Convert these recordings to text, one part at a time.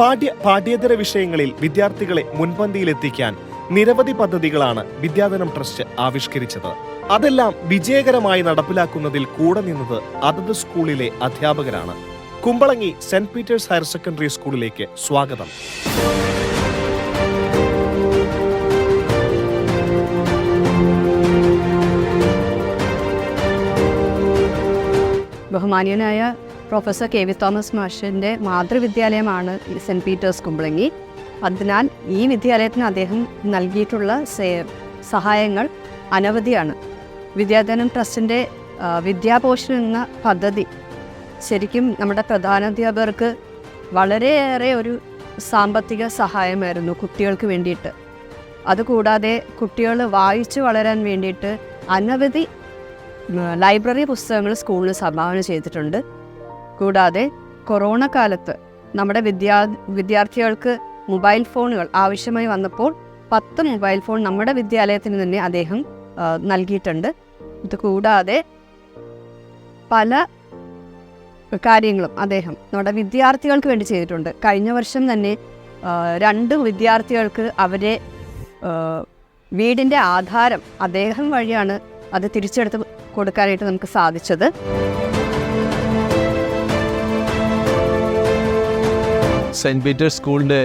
പാഠ്യ പാഠ്യേതര വിഷയങ്ങളിൽ വിദ്യാർത്ഥികളെ മുൻപന്തിയിലെത്തിക്കാൻ നിരവധി പദ്ധതികളാണ് വിദ്യാധനം ട്രസ്റ്റ് ആവിഷ്കരിച്ചത്. അതെല്ലാം വിജയകരമായി നടപ്പിലാക്കുന്നതിൽ കൂടെ നിന്നത് അതത് സ്കൂളിലെ അധ്യാപകരാണ്. Kumbalangi saint Peter's higher secondary സ്കൂളിലേക്ക് സ്വാഗതം. ബഹുമാന്യനായ പ്രൊഫസർ കെ വി തോമസ് മാഷിന്റെ മാതൃവിദ്യാലയമാണ് സെന്റ് പീറ്റേഴ്സ് കുമ്പളങ്ങി. അതിനാൽ ഈ വിദ്യാലയത്തിന് അദ്ദേഹം നൽകിയിട്ടുള്ള സഹായങ്ങൾ അനവധിയാണ്. വിദ്യാധനം ട്രസ്റ്റിന്റെ വിദ്യാപോഷൻ എന്ന പദ്ധതി ശരിക്കും നമ്മുടെ പ്രധാനാധ്യാപകർക്ക് വളരെയേറെ ഒരു സാമ്പത്തിക സഹായമായിരുന്നു കുട്ടികൾക്ക് വേണ്ടിയിട്ട്. അതുകൂടാതെ കുട്ടികൾ വായിച്ചു വളരാൻ വേണ്ടിയിട്ട് അനവധി ലൈബ്രറി പുസ്തകങ്ങൾ സ്കൂളിൽ സംഭാവന ചെയ്തിട്ടുണ്ട്. കൂടാതെ കൊറോണ കാലത്ത് നമ്മുടെ വിദ്യാ വിദ്യാർത്ഥികൾക്ക് മൊബൈൽ ഫോണുകൾ ആവശ്യമായി വന്നപ്പോൾ പത്ത് മൊബൈൽ ഫോൺ നമ്മുടെ വിദ്യാലയത്തിന് തന്നെ അദ്ദേഹം നൽകിയിട്ടുണ്ട്. ഇത് കൂടാതെ പല കാര്യങ്ങളും അദ്ദേഹം നമ്മുടെ വിദ്യാർത്ഥികൾക്ക് വേണ്ടി ചെയ്തിട്ടുണ്ട്. കഴിഞ്ഞ വർഷം തന്നെ രണ്ട് വിദ്യാർത്ഥികൾക്ക് അവരെ വീടിന്റെ ആധാരം അദ്ദേഹം വഴിയാണ് അത് തിരിച്ചെടുത്ത് കൊടുക്കാനായിട്ട് നമുക്ക് സാധിച്ചത്. സെന്റ് പീറ്റേഴ്സ് സ്കൂളിന്റെ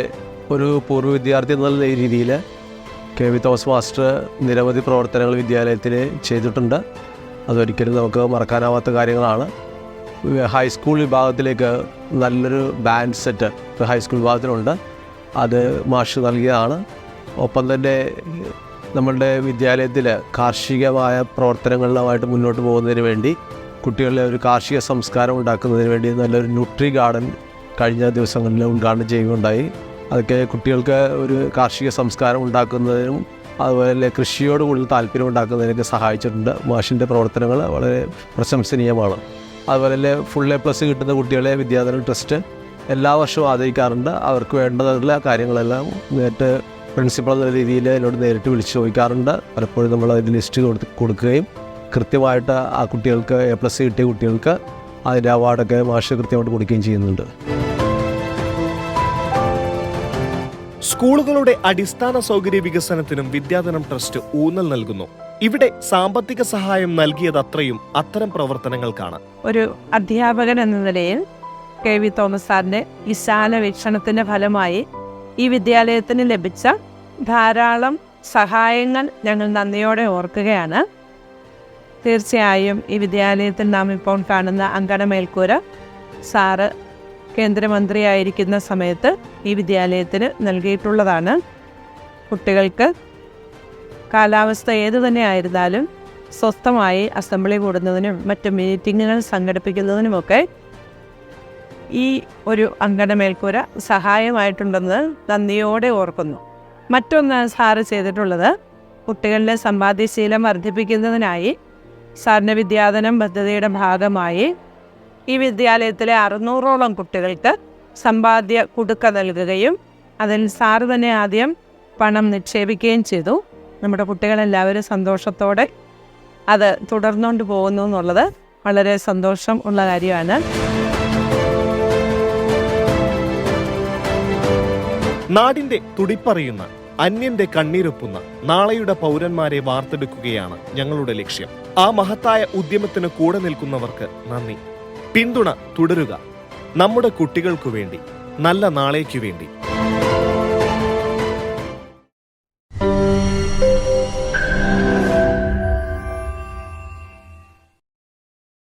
ഒരു പൂർവ വിദ്യാർത്ഥി എന്നുള്ള രീതിയിൽ കെ വി തോമസ് മാസ്റ്റർ നിരവധി പ്രവർത്തനങ്ങൾ വിദ്യാലയത്തിൽ ചെയ്തിട്ടുണ്ട്. അതൊരിക്കലും നമുക്ക് മറക്കാനാവാത്ത കാര്യങ്ങളാണ്. ഹൈസ്കൂൾ വിഭാഗത്തിലേക്ക് നല്ലൊരു ബാൻഡ് സെറ്റ് ഇപ്പോൾ ഹൈസ്കൂൾ വിഭാഗത്തിലുണ്ട്. അത് മാഷ് നൽകിയതാണ്. ഒപ്പം തന്നെ നമ്മളുടെ വിദ്യാലയത്തിൽ കാർഷികമായ പ്രവർത്തനങ്ങളുമായിട്ട് മുന്നോട്ട് പോകുന്നതിന് വേണ്ടി കുട്ടികളിലെ ഒരു കാർഷിക സംസ്കാരം ഉണ്ടാക്കുന്നതിന് വേണ്ടി നല്ലൊരു ന്യൂട്രി ഗാർഡൻ കഴിഞ്ഞ ദിവസങ്ങളിൽ ഉദ്ഘാടനം ചെയ്യുകയുണ്ടായി. അതൊക്കെ കുട്ടികൾക്ക് ഒരു കാർഷിക സംസ്കാരം ഉണ്ടാക്കുന്നതിനും അതുപോലെ കൃഷിയോട് കൂടുതൽ താല്പര്യം ഉണ്ടാക്കുന്നതിനൊക്കെ സഹായിച്ചിട്ടുണ്ട്. മാഷിന്റെ പ്രവർത്തനങ്ങൾ വളരെ പ്രശംസനീയമാണ്. അതുപോലെ തന്നെ ഫുൾ എ പ്ലസ് കിട്ടുന്ന കുട്ടികളെ വിദ്യാധന ട്രസ്റ്റ് എല്ലാ വർഷവും ആദരിക്കാറുണ്ട്. അവർക്ക് വേണ്ടതുള്ള കാര്യങ്ങളെല്ലാം നേരിട്ട് പ്രിൻസിപ്പൾ എന്ന രീതിയിൽ എന്നോട് നേരിട്ട് വിളിച്ചു ചോദിക്കാറുണ്ട്. പലപ്പോഴും നമ്മൾ അതിന് ലിസ്റ്റ് കൊടുക്കുകയും കൃത്യമായിട്ട് ആ കുട്ടികൾക്ക് എ പ്ലസ് കിട്ടിയ കുട്ടികൾക്ക് അതിന്റെ അവാർഡൊക്കെ മാഷ് കൃത്യമായിട്ട് കൊടുക്കുകയും ചെയ്യുന്നുണ്ട്. സ്കൂളുകളുടെ അടിസ്ഥാന സൗകര്യ വികസനത്തിനും വിദ്യാധനം ട്രസ്റ്റ് ഊന്നൽ നൽകുന്നു. ഇവിടെ സാമ്പത്തിക സഹായം നൽകിയത് അത്രയും അത്തരം പ്രവർത്തനങ്ങൾക്കാണ്. ഒരു അധ്യാപകൻ എന്ന നിലയിൽ കെ വി തോമസ് സാറിന്റെ വിശാല വീക്ഷണത്തിന്റെ ഫലമായി ഈ വിദ്യാലയത്തിന് ലഭിച്ച ധാരാളം സഹായങ്ങൾ ഞങ്ങൾ നന്ദിയോടെ ഓർക്കുകയാണ്. തീർച്ചയായും ഈ വിദ്യാലയത്തിൽ നാം ഇപ്പോൾ കാണുന്ന അങ്കണ മേൽക്കൂര സാറ് കേന്ദ്രമന്ത്രിയായിരിക്കുന്ന സമയത്ത് ഈ വിദ്യാലയത്തിന് നൽകിയിട്ടുള്ളതാണ്. കുട്ടികൾക്ക് കാലാവസ്ഥ ഏതു തന്നെ ആയിരുന്നാലും സ്വസ്ഥമായി അസംബ്ലി കൂടുന്നതിനും മറ്റ് മീറ്റിങ്ങുകൾ സംഘടിപ്പിക്കുന്നതിനുമൊക്കെ ഈ ഒരു അങ്കണ മേൽക്കൂര സഹായമായിട്ടുണ്ടെന്ന് നന്ദിയോടെ ഓർക്കുന്നു. മറ്റൊന്ന് സാറ് ചെയ്തിട്ടുള്ളത് കുട്ടികളുടെ സമ്പാദ്യശീലം വർദ്ധിപ്പിക്കുന്നതിനായി സാറിന്റെ വിദ്യാധനം പദ്ധതിയുടെ ഭാഗമായി ഈ വിദ്യാലയത്തിലെ അറുന്നൂറോളം കുട്ടികൾക്ക് സമ്പാദ്യ കുടുക്ക നൽകുകയും അതിൽ സാറ് തന്നെ ആദ്യം പണം നിക്ഷേപിക്കുകയും ചെയ്തു. നമ്മുടെ കുട്ടികളെല്ലാവരും സന്തോഷത്തോടെ അത് തുടർന്നുകൊണ്ട് പോകുന്നു എന്നുള്ളത് വളരെ സന്തോഷം ഉള്ള കാര്യമാണ്. നാടിന്റെ തുടിപ്പറിയുന്ന അന്യന്റെ കണ്ണീരൊപ്പുന്ന നാളെയുടെ പൗരന്മാരെ വാർത്തെടുക്കുകയാണ് ഞങ്ങളുടെ ലക്ഷ്യം. ആ മഹത്തായ ഉദ്യമത്തിന് കൂടെ നിൽക്കുന്നവർക്ക് നന്ദി. പിന്തുണ തുടരുക. നമ്മുടെ കുട്ടികൾക്കു വേണ്ടി നല്ല നാളേക്കു വേണ്ടി.